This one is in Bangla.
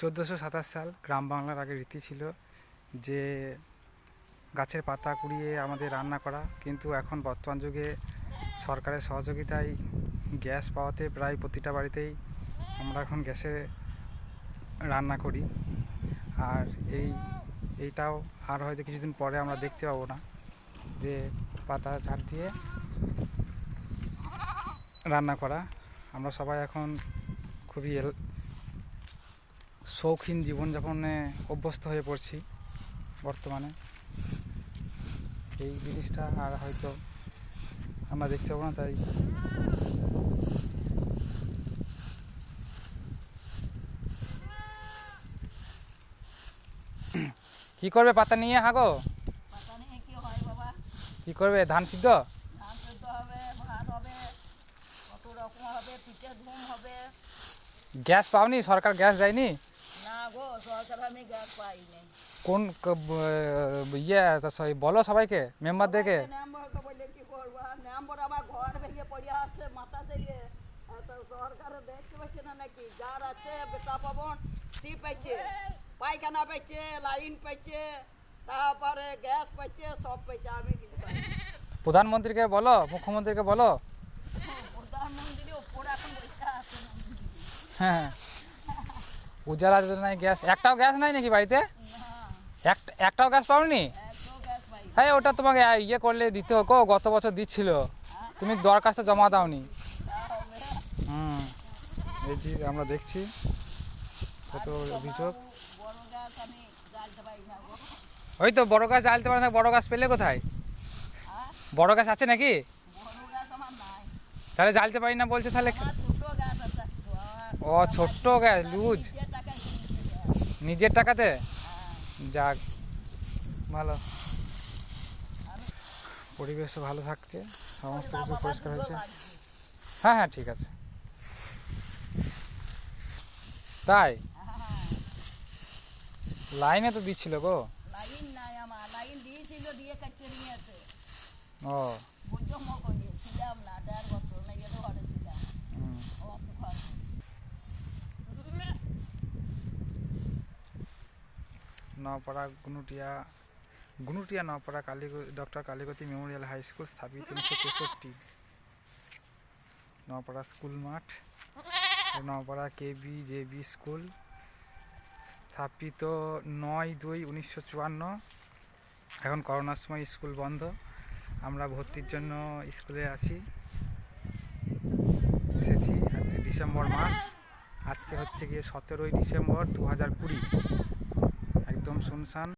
চোদ্দোশো সাতাশ সাল গ্রাম বাংলার আগে রীতি ছিল যে গাছের পাতা কুড়িয়ে আমাদের রান্না করা। কিন্তু এখন বর্তমান যুগে সরকারের সহযোগিতায় গ্যাস পাওয়াতে প্রায় প্রতিটা বাড়িতেই আমরা এখন গ্যাসে রান্না করি। আর এই, এইটাও আর হয়তো কিছুদিন পরে আমরা দেখতে পাবো না যে পাতা ঝাড় দিয়ে রান্না করা। আমরা সবাই এখন খুবই শৌখিন জীবনযাপনে অভ্যস্ত হয়ে পড়ছি বর্তমানে। এই জিনিসটা আর হয়তো আমরা দেখতে পাবো না তাই কি করবে পাতা নিয়ে হাগো? কি করবে? ধান সিদ্ধ? গ্যাস পাওনি? সরকার গ্যাস দেয়নি? কোন ইয়ে তা বলো সবাইকে মেম্বারদেরকে নাম্বারকে বললে কি করব? আর নাম্বার আমার ঘর ভেঙে পড়ে আছে মাথা থেকে। আর তো সরকার দেখতে পাচ্ছে না নাকি? যার আছে বেতা পবন সি পাইছে পায়খানা পাইছে লাইন পাইছে তারপরে গ্যাস পাইছে সব পাইছে আমি প্রধানমন্ত্রীকে বলো মুখ্যমন্ত্রীকে বলো। প্রধানমন্ত্রী ওপরে এখন বসে আছে। হ্যাঁ। উজালা যোজনায় গ্যাস। একটাও গ্যাস নাই নাকি বাড়িতে? একটাও গ্যাস পাওনি? হ্যাঁ ওটা তোমাকে ইয়ে করলে দিতে হতো গত বছর দিচ্ছিল। তুমি দরখাস্ত জমা দাওনি। হুম। এই যে আমরা দেখছি কত অভিযোগ। ওই তো বড় গাছ জ্বালতে পারে না বড় গাছ পেলে কোথায়? হ্যাঁ। বড় গাছ আছে নাকি? বড় গাছ আমার নাই। তাহলে জ্বালতে পারি না বলছে তাহলে আমার ছোট গাছ আছে ও ছোট্ট গ্যাস লুজ। নিজের টাকাতে? যাক ভালো। পরিবেশও ভালো থাকছে সমস্ত কিছু পরিষ্কার হয়েছে। হ্যাঁ হ্যাঁ ঠিক আছে। তাই? লাইনে তো দিচ্ছিল গো। ও। বুঝো মো করি ছিলাম না দেড় বছর না এলো ঘরে ছিলাম হুম। ও অসুখ Gunutia Gunutia Napara Kali doctor Kaligati memorial high school স্থাপিত উনিশশো তেষট্টি। নপাড়া স্কুল মাঠ নপাড়া কেবি জেবি স্কুল, স্থাপিত নয় দুই উনিশশো চুয়ান্ন। এখন করোনার সময় স্কুল বন্ধ। আমরা ভর্তির জন্য স্কুলে আছি। এসেছি আজকে ডিসেম্বর মাস। আজকে হচ্ছে গিয়ে সতেরোই ডিসেম্বর দু হাজার কুড়ি। একদম শুনশান।